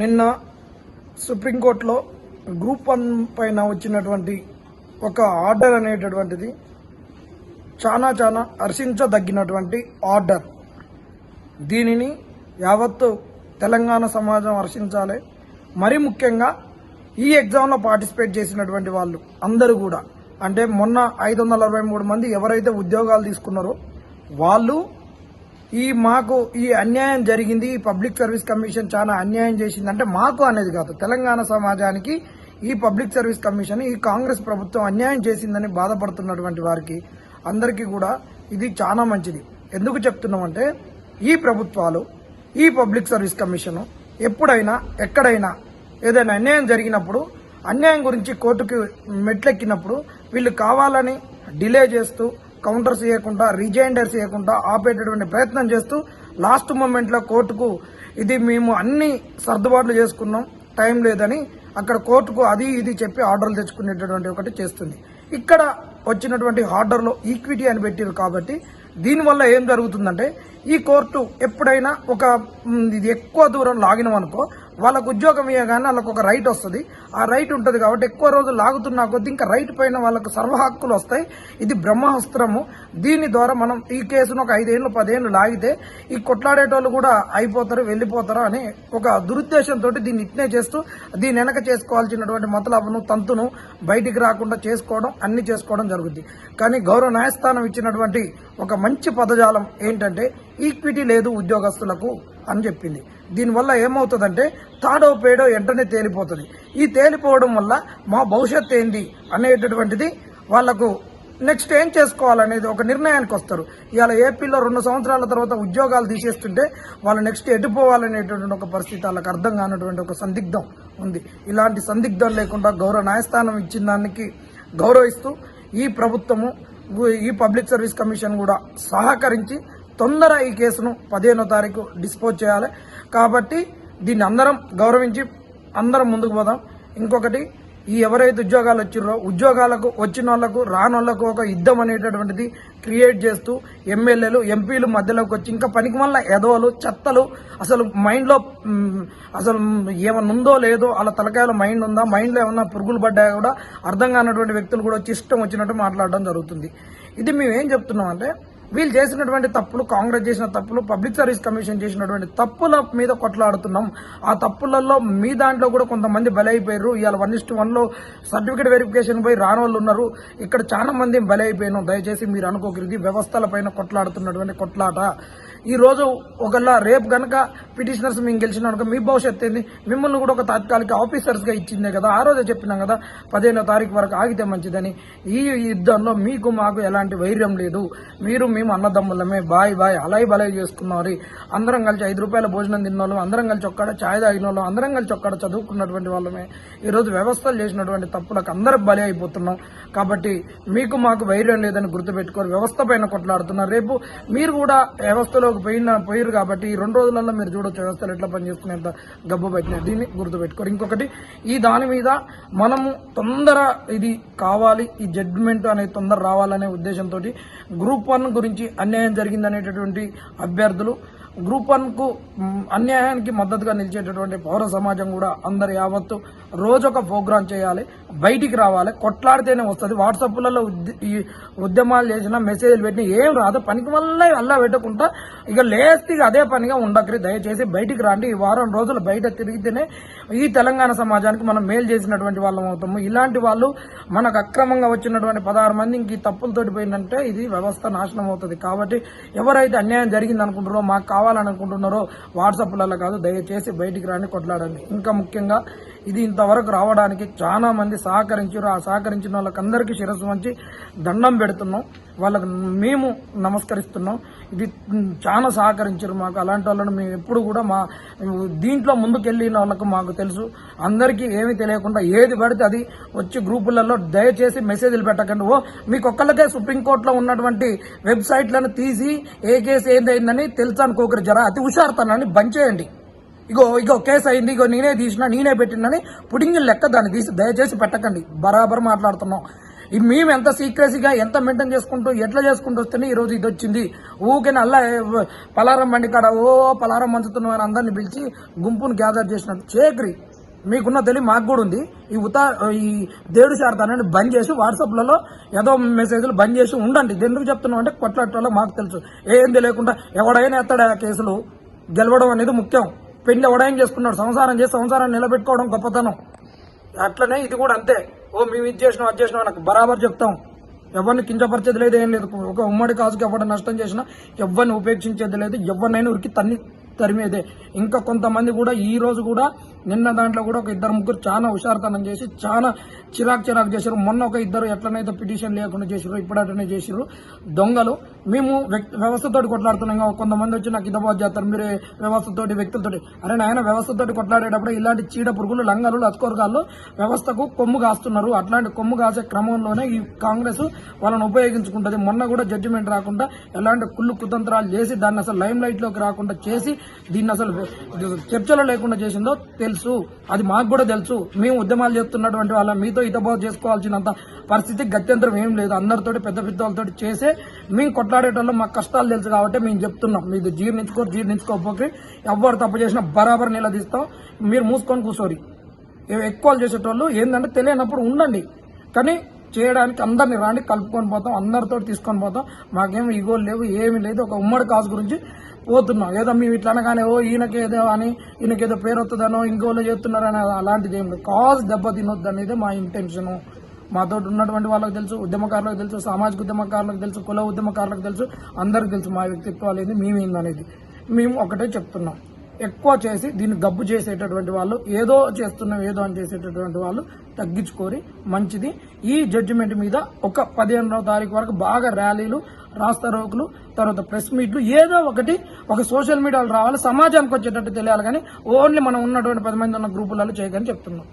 నిన్న సుప్రీంకోర్టులో group one పైన వచ్చినటువంటి ఒక ఆర్డర్ అనేటటువంటిది చాలా చాలా హర్షించదగినటువంటి ఆర్డర్. దీనిని యావత్తు తెలంగాణ సమాజం హర్షించాలి. మరి ముఖ్యంగా ఈ ఎగ్జామ్లో పార్టిసిపేట్ చేసినటువంటి వాళ్ళు అందరూ కూడా అంటే మొన్న ఐదు వందల అరవై మూడు మంది ఎవరైతే ఉద్యోగాలు తీసుకున్నారో వాళ్ళు ఈ మాకు ఈ అన్యాయం జరిగింది ఈ పబ్లిక్ సర్వీస్ కమిషన్ చాలా అన్యాయం చేసింది అంటే మాకు అనేది కాదు. తెలంగాణ సమాజానికి ఈ పబ్లిక్ సర్వీస్ కమిషన్ ఈ కాంగ్రెస్ ప్రభుత్వం అన్యాయం చేసిందని బాధపడుతున్నటువంటి వారికి అందరికీ కూడా ఇది చాలా మంచిది. ఎందుకు చెప్తున్నామంటే ఈ ప్రభుత్వాలు ఈ పబ్లిక్ సర్వీస్ కమిషన్ ఎప్పుడైనా ఎక్కడైనా ఏదైనా అన్యాయం జరిగినప్పుడు అన్యాయం గురించి కోర్టుకి మెట్లెక్కినప్పుడు వీళ్ళు కావాలని డిలే చేస్తూ కౌంటర్స్ చేయకుండా రిజైండర్స్ చేయకుండా ఆపేటటువంటి ప్రయత్నం చేస్తూ లాస్ట్ మూమెంట్లో కోర్టుకు ఇది మేము అన్ని సర్దుబాట్లు చేసుకున్నాం టైం లేదని అక్కడ కోర్టుకు అది ఇది చెప్పి ఆర్డర్లు తెచ్చుకునేటటువంటి ఒకటి చేస్తుంది. ఇక్కడ వచ్చినటువంటి ఆర్డర్లో ఈక్విటీ అని పెట్టారు కాబట్టి దీనివల్ల ఏం జరుగుతుందంటే ఈ కోర్టు ఎప్పుడైనా ఒక ఇది ఎక్కువ దూరం లాగినం అనుకో వాళ్ళకు ఉద్యోగం ఇవ్వగానే వాళ్ళకు ఒక రైట్ వస్తుంది. ఆ రైట్ ఉంటుంది కాబట్టి ఎక్కువ రోజులు లాగుతున్నా కొద్దీ ఇంకా రైట్ పైన వాళ్ళకు సర్వ హక్కులు వస్తాయి. ఇది బ్రహ్మాస్త్రము దీని ద్వారా మనం ఈ కేసును ఒక ఐదేళ్ళు పదేళ్ళు లాగితే ఈ కొట్లాడేటోళ్ళు కూడా అయిపోతారు వెళ్ళిపోతారు అని ఒక దురుద్దేశంతో దీన్ని ఇట్నే చేస్తూ దీని వెనక చేసుకోవాల్సినటువంటి మతలబును తంతును బయటికి రాకుండా చేసుకోవడం అన్ని చేసుకోవడం జరుగుద్ది. కానీ గౌరవ న్యాయస్థానం ఇచ్చినటువంటి ఒక మంచి పదజాలం ఏంటంటే ఈక్విటీ లేదు ఉద్యోగస్తులకు అని చెప్పింది. దీనివల్ల ఏమవుతుందంటే తాడో పేడో వెంటనే తేలిపోతుంది. ఈ తేలిపోవడం వల్ల మా భవిష్యత్ ఏంది అనేటటువంటిది వాళ్ళకు నెక్స్ట్ ఏం చేసుకోవాలనేది ఒక నిర్ణయానికి వస్తారు. ఇవాళ ఏపీలో రెండు సంవత్సరాల తర్వాత ఉద్యోగాలు తీసేస్తుంటే వాళ్ళు నెక్స్ట్ ఎటుపోవాలనేటువంటి ఒక పరిస్థితి వాళ్ళకి అర్థం కానటువంటి ఒక సందిగ్ధం ఉంది. ఇలాంటి సందిగ్ధం లేకుండా గౌరవ న్యాయస్థానం ఇచ్చిన దానికి గౌరవిస్తూ ఈ ప్రభుత్వము ఈ పబ్లిక్ సర్వీస్ కమిషన్ కూడా సహకరించి తొందర ఈ కేసును పదిహేనో తారీఖు డిస్పోజ్ చేయాలి. కాబట్టి దీన్ని అందరం గౌరవించి అందరం ముందుకు పోదాం. ఇంకొకటి ఈ ఎవరైతే ఉద్యోగాలు వచ్చిర్రో ఉద్యోగాలకు వచ్చిన వాళ్ళకు రాని ఒక యుద్ధం అనేటటువంటిది క్రియేట్ చేస్తూ ఎమ్మెల్యేలు ఎంపీలు మధ్యలోకి వచ్చి ఇంకా పనికి వల్ల ఎదవలు చెత్తలు అసలు మైండ్లో అసలు ఏమన్నా ఉందో లేదో వాళ్ళ తలకాయలో మైండ్ ఉందా మైండ్లో ఏమన్నా పురుగులు పడ్డాయో కూడా అర్థం కానటువంటి వ్యక్తులు కూడా వచ్చి ఇష్టం వచ్చినట్టు మాట్లాడడం జరుగుతుంది. ఇది మేము ఏం చెప్తున్నాం అంటే వీళ్ళు చేసినటువంటి తప్పులు కాంగ్రెస్ చేసిన తప్పులు పబ్లిక్ సర్వీస్ కమిషన్ చేసినటువంటి తప్పుల మీద కొట్లాడుతున్నాం. ఆ తప్పులలో మీ దాంట్లో కూడా కొంతమంది బలైపోయారు ఇవాళ వన్ ఇస్ట్ వన్లో సర్టిఫికేట్ వెరిఫికేషన్ పోయి రాని వాళ్ళు ఉన్నారు. ఇక్కడ చాలా మంది బలైపోయాను దయచేసి మీరు అనుకోకరిది వ్యవస్థల పైన కొట్లాడుతున్నటువంటి కొట్లాట. ఈ రోజు ఒకళ్ళ రేపు గనక పిటిషనర్స్ మేము గెలిచిన కనుక మీ భవిష్యత్తు ఏంది? మిమ్మల్ని కూడా ఒక తాత్కాలిక ఆఫీసర్స్గా ఇచ్చిందే కదా. ఆ రోజే చెప్పినాం కదా పదిహేనో తారీఖు వరకు ఆగితే మంచిదని. ఈ యుద్ధంలో మీకు మాకు ఎలాంటి వైర్యం లేదు. మీరు మీ మేము అన్నదమ్ములమే. Bye bye. అలాయి బలాయి చేసుకున్నారు అందరం కలిసి ఐదు రూపాయల భోజనం తిన్న వాళ్ళం అందరం కలిసి ఒక్కడ ఛాయ్ తాగిన వాళ్ళం అందరం కలిసి ఒక్కడ చదువుకున్నటువంటి వాళ్ళమే. ఈరోజు వ్యవస్థలు చేసినటువంటి తప్పులకు అందరూ బలి అయిపోతున్నాం. కాబట్టి మీకు మాకు వైర్యం లేదని గుర్తుపెట్టుకోరు. వ్యవస్థ పైన కొట్లాడుతున్నారు. రేపు మీరు కూడా వ్యవస్థలోకి పోయిన పోయారు కాబట్టి ఈ రెండు రోజులలో మీరు చూడొచ్చు వ్యవస్థలు ఎట్లా పనిచేసుకునేంత గబ్బు పెట్టినాయి దీన్ని గుర్తుపెట్టుకోరు. ఇంకొకటి ఈ దాని మీద మనము తొందర ఇది కావాలి. ఈ జడ్జిమెంట్ అనేది తొందర రావాలనే ఉద్దేశంతో గ్రూప్ వన్ గురించి అన్యాయం జరిగిందనేటటువంటి అభ్యర్థులు గ్రూప్ వన్కు అన్యాయానికి మద్దతుగా నిలిచేటటువంటి పౌర సమాజం కూడా అందరు యావత్తు రోజు ఒక ప్రోగ్రాం చేయాలి బయటికి రావాలి కొట్లాడితేనే వస్తుంది. వాట్సాప్లలో ఉద్య- ఈ ఉద్యమాలు చేసిన మెసేజ్లు పెట్టిన ఏం రాదు. పనికి వల్ల అల్లా పెట్టకుండా ఇక లేస్తే ఇక అదే పనిగా ఉండకరి. దయచేసి బయటికి రండి. ఈ వారం రోజులు బయట తిరిగితేనే ఈ తెలంగాణ సమాజానికి మనం మేలు చేసినటువంటి వాళ్ళం అవుతాము. ఇలాంటి వాళ్ళు మనకు అక్రమంగా వచ్చినటువంటి పదహారు మంది ఇంక ఈ తప్పులతోటి పోయిందంటే ఇది వ్యవస్థ నాశనం అవుతుంది. కాబట్టి ఎవరైతే అన్యాయం జరిగింది అనుకుంటారో మాకు కావాలని అనుకుంటున్నారో వాట్సాప్లలో కాదు దయచేసి బయటికి రాని కొట్లాడండి. ఇంకా ముఖ్యంగా ఇది ఇంతవరకు రావడానికి చాలా మంది సహకరించారు. ఆ సహకరించిన వాళ్ళకందరికీ శిరస్సు వంచి దండం పెడుతున్నాం. వాళ్ళకు మేము నమస్కరిస్తున్నాం. ఇది చాలా సహకరించారు మాకు. అలాంటి వాళ్ళని మేము ఎప్పుడు కూడా మా దీంట్లో ముందుకెళ్ళిన వాళ్ళకు మాకు తెలుసు. అందరికీ ఏమీ తెలియకుండా ఏది పడితే అది వచ్చి గ్రూపులలో దయచేసి మెసేజ్లు పెట్టకండి. ఓ మీకు ఒక్కళ్ళకే సుప్రీంకోర్టులో ఉన్నటువంటి వెబ్సైట్లను తీసి ఏ కేసు ఏందైందని తెలుసు అనుకోకరు. జర అతి హుషారుతనాన్ని బంద్ చేయండి. ఇగో ఇగో కేసు అయింది ఇగో నేనే తీసిన నేనే పెట్టినని పుడింగి లెక్క దాన్ని తీసి దయచేసి పెట్టకండి. బరాబర్ మాట్లాడుతున్నాం. ఈ మేము ఎంత సీక్రెసీగా ఎంత మెయింటైన్ చేసుకుంటూ ఎట్లా చేసుకుంటూ వస్తేనే ఈరోజు ఇది వచ్చింది ఊకే అల్లా పలారం బండి కాడ ఓ పలారం మంచుతున్న అని అందరిని పిలిచి గుంపును గ్యాదర్ చేసినట్టు చేకరి. మీకున్న తెలివి మాకు కూడా ఉంది. ఈ ఉతా ఈ దేవుడు శారదాన్ని బంద్ చేసి వాట్సాప్లలో ఏదో మెసేజ్లు బంద్ చేసి ఉండండి. ఎందుకు చెప్తున్నాం అంటే కొట్లాటలో మాకు తెలుసు. ఏం తెలియకుండా ఎవడైనా ఎత్తాడు ఆ కేసులు? గెలవడం అనేది ముఖ్యం. పెళ్ళి అవడాయం చేసుకున్నాడు? సంసారం చేసి సంసారాన్ని నిలబెట్టుకోవడం గొప్పతనం. అట్లనే ఇది కూడా అంతే. ఓ మేము ఇది చేసినాం అది చేసినాం నాకు బరాబర్ చెప్తాం. ఎవరిని కించపరిచేది లేదు ఏం లేదు. ఒక ఉమ్మడి కాజుకి ఎవరిని నష్టం చేసినా ఎవరిని ఉపేక్షించేది లేదు ఎవరినైనా ఉరికి తన్ని తరిమేదే. ఇంకా కొంతమంది కూడా ఈ రోజు కూడా నిన్న దాంట్లో కూడా ఒక ఇద్దరు ముగ్గురు చాలా హుషారుతనం చేసి చాలా చిరాకు చిరాకు చేశారు మొన్న ఒక ఇద్దరు ఎట్లనైతే పిటిషన్ లేకుండా చేసారు ఇప్పుడు అట్లనే చేసారు దొంగలు. మేము వ్యక్తి వ్యవస్థతోటి కొట్లాడుతున్నాం. కొంతమంది వచ్చి నాకు ఇదబాద్ చేస్తారు. మీరు వ్యవస్థతోటి వ్యక్తులతోటి. అరే నాయన వ్యవస్థతోటి కొట్లాడేటప్పుడు ఇలాంటి చీడ పురుగులు లంగలు లత్కోరగాళ్ళు వ్యవస్థకు కొమ్ము కాస్తున్నారు. అట్లాంటి కొమ్ము కాసే క్రమంలోనే ఈ కాంగ్రెస్ వాళ్ళని ఉపయోగించుకుంటుంది. మొన్న కూడా జడ్జిమెంట్ రాకుండా ఎలాంటి కుళ్ళు కుతంత్రాలు చేసి దాన్ని అసలు లైమ్ లైట్లోకి రాకుండా చేసి దీన్ని అసలు చర్చలో లేకుండా చేసిందో తెలుసు. అది మాకు కూడా తెలుసు. మేము ఉద్యమాలు చేస్తున్నటువంటి వాళ్ళ. మీతో హితబోధ చేసుకోవాల్సినంత పరిస్థితి గత్యంతరం ఏం లేదు. అందరితోటి పెద్ద పెద్ద వాళ్ళతోటి చేసే మేము కొట్లాడేటోళ్ళు. మాకు కష్టాలు తెలుసు కాబట్టి మేము చెప్తున్నాం. మీరు జీర్ణించుకో జీర్ణించుకోకపోతే ఎవరు తప్పు చేసినా బరాబర్ నిలదీస్తాం. మీరు మూసుకొని కూర్చోరి ఎక్కువ చేసేటోళ్ళు ఏంటంటే తెలియనప్పుడు ఉండండి. కానీ చేయడానికి అందరిని రాండి కలుపుకొని పోతాం అందరితో తీసుకొని పోతాం. మాకేం ఈగోలు లేవు ఏమీ లేదు. ఒక ఉమ్మడి కాజు గురించి పోతున్నాం. ఏదో మేము ఇట్లా అనగానే ఓ ఈయనకేదో అని ఈయనకేదో పేరు వస్తుందనో ఇంకోళ్ళు చేస్తున్నారని అలాంటిది ఏం లేదు. కాజ్ దెబ్బ తినొద్దు అనేది మా ఇంటెన్షను మాతో ఉన్నటువంటి వాళ్ళకి తెలుసు ఉద్యమకారులకు తెలుసు సామాజిక ఉద్యమకారులకు తెలుసు కుల ఉద్యమకారులకు తెలుసు. అందరికి తెలుసు మా వ్యక్తిత్వాలు ఏంది మేమేందనేది. మేము ఒకటే చెప్తున్నాం. ఎక్కువ చేసి దీన్ని గబ్బు చేసేటటువంటి వాళ్ళు ఏదో చేస్తున్నాం ఏదో అని చేసేటటువంటి వాళ్ళు తగ్గించుకోరి మంచిది. ఈ జడ్జిమెంట్ మీద ఒక పదిహేనవ తారీఖు వరకు బాగా ర్యాలీలు రాస్తా రోకులు తర్వాత ప్రెస్ మీట్లు ఏదో ఒకటి ఒక సోషల్ మీడియాలో రావాలి సమాజానికి వచ్చేటట్టు తెలియాలి. కానీ ఓన్లీ మనం ఉన్నటువంటి పది మంది ఉన్న గ్రూపులలో చేయకని చెప్తున్నాం.